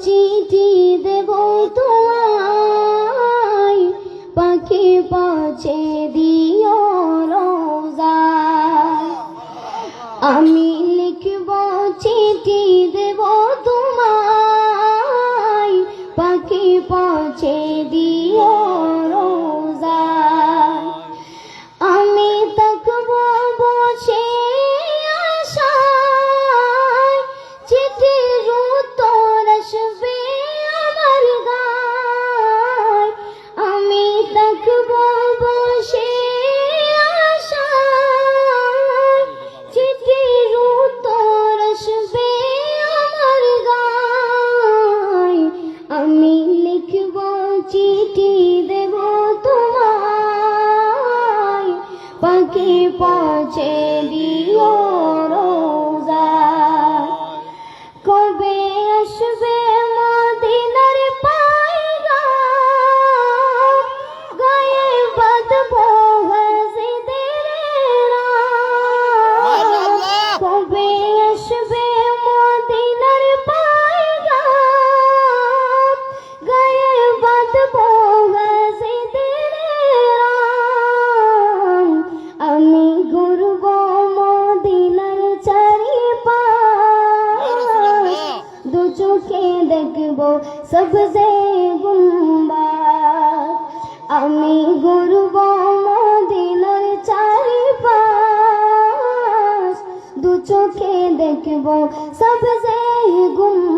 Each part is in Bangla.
চিঠি দেব তোমায়। পাখি পৌঁছে দিও রোজা। আমি লিখব চিঠি দেব তোমায়। পাখি পৌঁছে দিও রোজা। পাখি পৌঁছে দিও রোজা দেখব সবজে গুম্বাদ আমি ঘুরব মদিনার চারিপাশ দু চোখে দেখব সবজে গুম্বাদ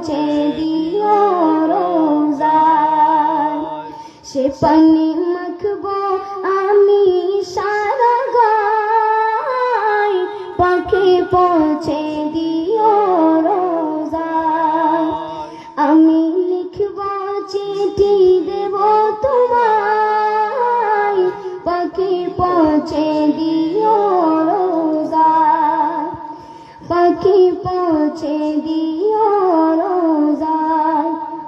পৌঁছে দিও রোজায় সে পানি মাখবো আমি সারা গাই পাখি পৌঁছে দিও রোজায় আমি লিখব চিঠি দেব তোমায় পাখি পৌঁছে দিও রোজায় পাখি পৌঁছে দিও